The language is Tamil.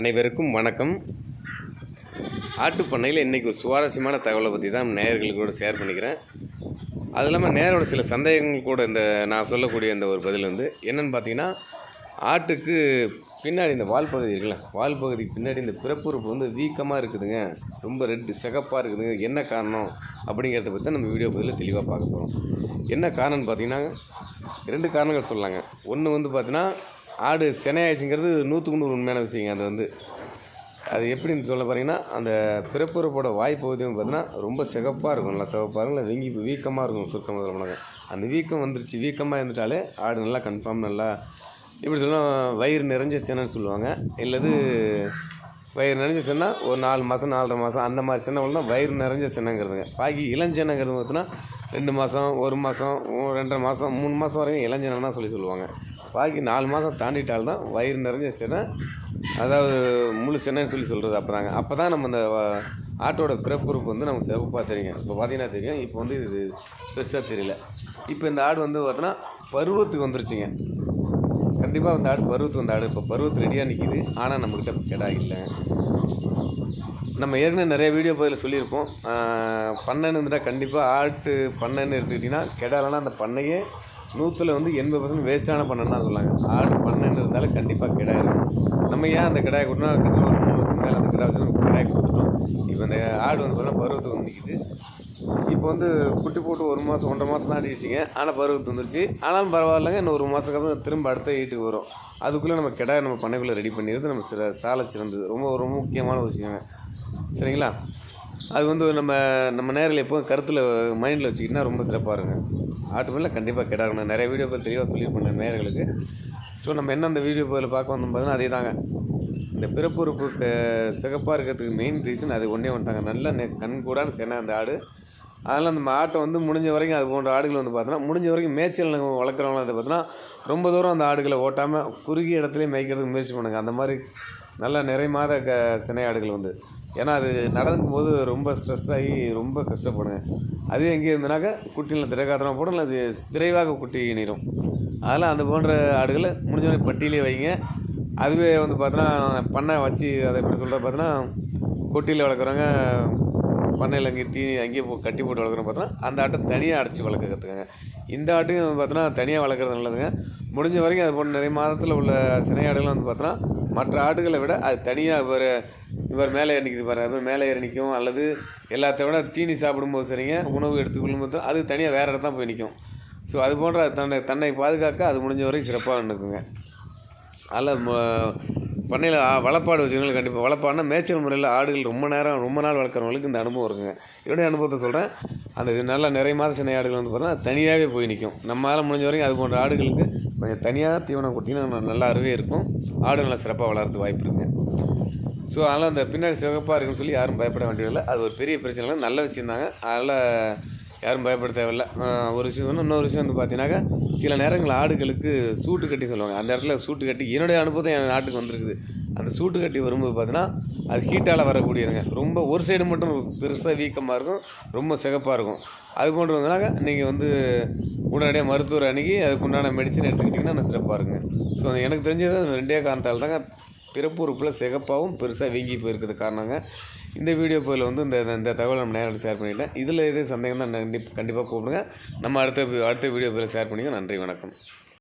அனைவருக்கும் வணக்கம். ஆட்டுப்பண்ணையில் இன்றைக்கி ஒரு சுவாரஸ்யமான தகவலை பற்றி தான் நேயர்களுக்கு கூட ஷேர் பண்ணிக்கிறேன். அது இல்லாமல் நேரோட சில சந்தேகங்கள் கூட இந்த நான் சொல்லக்கூடிய இந்த ஒரு பதில் வந்து என்னென்னு பார்த்தீங்கன்னா ஆட்டுக்கு பின்னாடி இந்த வால் பகுதி இருக்குல்ல வால் பகுதிக்கு பின்னாடி இந்த பிறப்புறுப்பு வந்து வீக்கமாக இருக்குதுங்க. ரொம்ப ரெட்டு சிகப்பாக இருக்குதுங்க. என்ன காரணம் அப்படிங்கிறத பற்றி நம்ம வீடியோ பதிலில் தெளிவாக பார்க்க போகிறோம் என்ன காரணம்னு பார்த்தீங்கன்னா ரெண்டு காரணங்கள் சொல்லலாங்க ஒன்று வந்து பார்த்தீங்கன்னா ஆடு சினையாச்சுங்கிறது நூற்றுக்கு நூறு உண்மையான விஷயங்க. அது வந்து அது எப்படின்னு சொல்ல போகிறீங்கன்னா அந்த பிறப்புறப்போட வாய்ப்பு பகுதியும் பார்த்தீங்கன்னா ரொம்ப சிகப்பாக இருக்கும். நல்லா சிகப்பாக இருக்கும். இல்லை வீங்கி வீக்கமாக இருக்கும் சுருக்கமாக சொல்லணுங்க அந்த வீக்கம் வந்துருச்சு. வீக்கமாக இருந்துட்டாலே ஆடு நல்லா கன்ஃபார்ம் நல்லா இப்படி சொல்லலாம் வயிறு நிறைஞ்ச சேனன்னு சொல்லுவாங்க. இல்லது வயிறு நிறைஞ்ச சின்ன ஒரு நாலு மாதம் நாலரை மாதம் அந்த மாதிரி சின்ன தான் வயிறு நிறைஞ்ச சின்னங்கிறதுங்க பாக்கி இளஞ்சனங்கிறது பார்த்தீங்கன்னா ரெண்டு மாதம் ஒரு மாதம் ரெண்டரை மாதம் மூணு மாதம் வரைக்கும் இளஞ்செனா சொல்லி சொல்லுவாங்க. பாக்கி நாலு மாதம் தாண்டிட்டால்தான் வயிறு நிறைஞ்ச சினை அதாவது முழு சென்னைன்னு சொல்லி சொல்கிறது அப்போ தாங்க அப்போ தான் நம்ம இந்த ஆட்டோட பிறப்பு குரூப் வந்து நமக்கு சிறப்பாக தெரியும். இப்போ பார்த்தீங்கன்னா தெரியும் இப்போ வந்து இது பெருசாக தெரியல. இப்போ இந்த ஆடு வந்து பார்த்தோன்னா பருவத்துக்கு வந்துருச்சுங்க. கண்டிப்பாக இந்த ஆடு பருவத்துக்கு வந்த ஆடு. இப்போ பருவத்து ரெடியாக நிற்கிது ஆனால் நம்மக்கிட்ட கெடா இல்லை. நம்ம ஏற்கனவே நிறைய வீடியோ பதில் சொல்லியிருப்போம். பண்ணைன்னு இருந்துட்டால் கண்டிப்பாக ஆட்டு பண்ணைன்னு எடுத்துக்கிட்டிங்கன்னா கெடாலனா அந்த பண்ணையே நூற்றில் வந்து எண்பது பர்சன்ட் வேஸ்ட்டான பண்ணனா சொல்லாங்க ஆடு பண்ணைன்னு இருந்தாலும் கண்டிப்பாக கிடா இருக்கும் நம்ம ஏன் அந்த கிடாயை கொடுத்தோம் ஒரு மூணு வருஷத்துக்கு மேலே அந்த கிடா வச்சு நம்ம கிடாயை கொடுத்துட்டோம் இப்போ அந்த ஆடு வந்து பார்த்தீங்கன்னா பருவத்துக்கு வந்து நிற்கிது இப்போ வந்து குட்டி போட்டு ஒரு மாதம் ஒன்றரை மாதம் தான் அடிச்சிங்க ஆனால் பருவத்து வந்துருச்சு. ஆனாலும் பரவாயில்லைங்க. இன்னும் ஒரு மாதத்துக்கு அப்புறம் திரும்ப அடுத்த வீட்டுக்கு வரும். அதுக்குள்ளே நம்ம கிடாயை நம்ம பண்ணைக்குள்ளே ரெடி பண்ணிடுறது நம்ம சில சாலை சிறந்தது. ரொம்ப ரொம்ப முக்கியமான விஷயங்க. சரிங்களா? அது வந்து நம்ம நம்ம நேரில் எப்போதும் கருத்தில் மைண்டில் வச்சுக்கிட்டா ரொம்ப சிறப்பாக இருக்கும். ஆட்டு மேலே கண்டிப்பாக கிடாக்கணும். நிறைய வீடியோ பதில் தெளிவாக சொல்லியிருப்பேன் நேர்களுக்கு ஸோ நம்ம என்ன அந்த வீடியோ பதில் பார்க்க வந்தோம் பார்த்தீங்கன்னா அதே தாங்க இந்த பிறப்புறுப்பு சிகப்பாக இருக்கிறதுக்கு மெயின் ரீசன் அது ஒன்றே வந்துட்டாங்க நல்ல நெ கண் கூடான்னு சென்னை அந்த ஆடு. அதனால் அந்த ஆட்டை வந்து முடிஞ்ச வரைக்கும் அது போன்ற ஆடுகள் வந்து பார்த்தோன்னா முடிஞ்ச வரைக்கும் மேய்ச்சல் வளர்க்குறவங்க அதை பார்த்தோன்னா ரொம்ப தூரம் அந்த ஆடுகளை ஓட்டாமல் குறுகிய இடத்துலையே மேய்க்கிறதுக்கு முயற்சி பண்ணுங்கள் அந்த மாதிரி நல்லா நிறைமாத க சினை ஆடுகள் வந்து. ஏன்னா அது நடக்கும் போது ரொம்ப ஸ்ட்ரெஸ் ஆகி ரொம்ப கஷ்டப்படுங்க அதுவே எங்கே இருந்தனாக்கா குட்டியில் திரைக்காத்திரமாக போடும் இல்லை அது விரைவாக குட்டி இணைரும் அதெல்லாம் அந்த போன்ற ஆடுகளை முடிஞ்ச வரைக்கும் பட்டியலே வைங்க. அதுவே வந்து பார்த்தோன்னா பண்ணை வச்சு அதை எப்படி சொல்கிற பார்த்தோன்னா கொட்டியில் வளர்க்குறவங்க பண்ணையில் அங்கே தீ அங்கேயே கட்டி போட்டு வளர்க்குறோம் பார்த்தோன்னா அந்த ஆட்டை தனியாக அடைச்சி வளர்க்க கற்றுக்கங்க இந்த ஆட்டையும் பார்த்தோன்னா தனியாக வளர்க்குறது நல்லதுங்க. முடிஞ்ச வரைக்கும் அது போன்ற நிறைய மாதத்தில் உள்ள சினையாடுகள் வந்து பார்த்தோன்னா மற்ற ஆடுகளை விட அது தனியாக ஒரு இவர் மேலே ஏறி நிற்கிது பாரு அது மேலே ஏறி நிற்கும் அல்லது எல்லாத்த விட தீனி சாப்பிடும்போது சரிங்க உணவு எடுத்துக்கொள்ளும் போது அது தனியாக வேறு இடத்தான் போய் நிற்கும் ஸோ அது போன்ற தன்னை தன்னை பாதுகாக்க அது முடிஞ்ச வரைக்கும் சிறப்பாக நடக்குங்க. அதில் பண்ணையில் வளப்பாடு விஷயங்கள் கண்டிப்பாக வளப்பாடுனா மேய்ச்சல் முறையில் ஆடுகள் ரொம்ப நேரம் ரொம்ப நாள் வளர்க்குறவங்களுக்கு இந்த அனுபவம் இருக்குங்க. என்னுடைய அனுபவத்தை சொல்கிறேன் அந்த இது நல்ல நிறைய மாத சின்ன ஆடுகள் வந்து பார்த்தீங்கன்னா தனியாகவே போய் நிற்கும் நம்மளால் முடிஞ்ச வரைக்கும் அது போன்ற ஆடுகளுக்கு கொஞ்சம் தனியாக தீவனம் கொடுத்தீங்கன்னா நல்லா அருவே இருக்கும். ஆடு நல்லா சிறப்பாக வளர்கிறது வாய்ப்பு இருக்குங்க. ஸோ அதனால் அந்த பின்னாடி சிவப்பாக இருக்குன்னு சொல்லி யாரும் பயப்பட வேண்டியதில்லை. அது ஒரு பெரிய பிரச்சனை இல்லை நல்ல விஷயம் தாங்க அதனால் யாரும் பயப்பட தேவையில்லை. ஒரு விஷயம் வந்து இன்னொரு விஷயம் வந்து பார்த்தீங்கன்னாக்கா சில நேரங்கள் ஆடுகளுக்கு சூட்டு கட்டி சொல்லுவாங்க. அந்த இடத்துல சூட்டு கட்டி என்னுடைய அனுபவத்தை என் நாட்டுக்கு வந்திருக்குது. அந்த சூட்டு கட்டி வரும்போது பார்த்தீங்கன்னா அது ஹீட்டால் வரக்கூடியதுங்க. ரொம்ப ஒரு சைடு மட்டும் பெருசாக வீக்கமாக இருக்கும். ரொம்ப சிகப்பாக இருக்கும். அது போன்று வந்தனாக்கா நீங்கள் வந்து உடனடியாக மருத்துவர் அணுகி அதுக்குண்டான மெடிசன் எடுத்துக்கிட்டிங்கன்னா நான் சிறப்பாக இருக்குங்க. ஸோ எனக்கு தெரிஞ்சது ரெண்டே காரணத்தால் தாங்க பிறப்பு உறுப்பில் சிகப்பாகவும் பெருசாக வீங்கி போயிருக்கிறது காரணங்க. இந்த வீடியோ போயில் வந்து இந்த இந்த தகவலை நம்ம நேரில் ஷேர் பண்ணிட்டேன் இதில் எதுவும் சந்தேகம் தான் கண்டிப்பாக கண்டிப்பாக கூப்பிடுங்க. நம்ம அடுத்த அடுத்த வீடியோ போயில் ஷேர் பண்ணிங்க நன்றி வணக்கம்.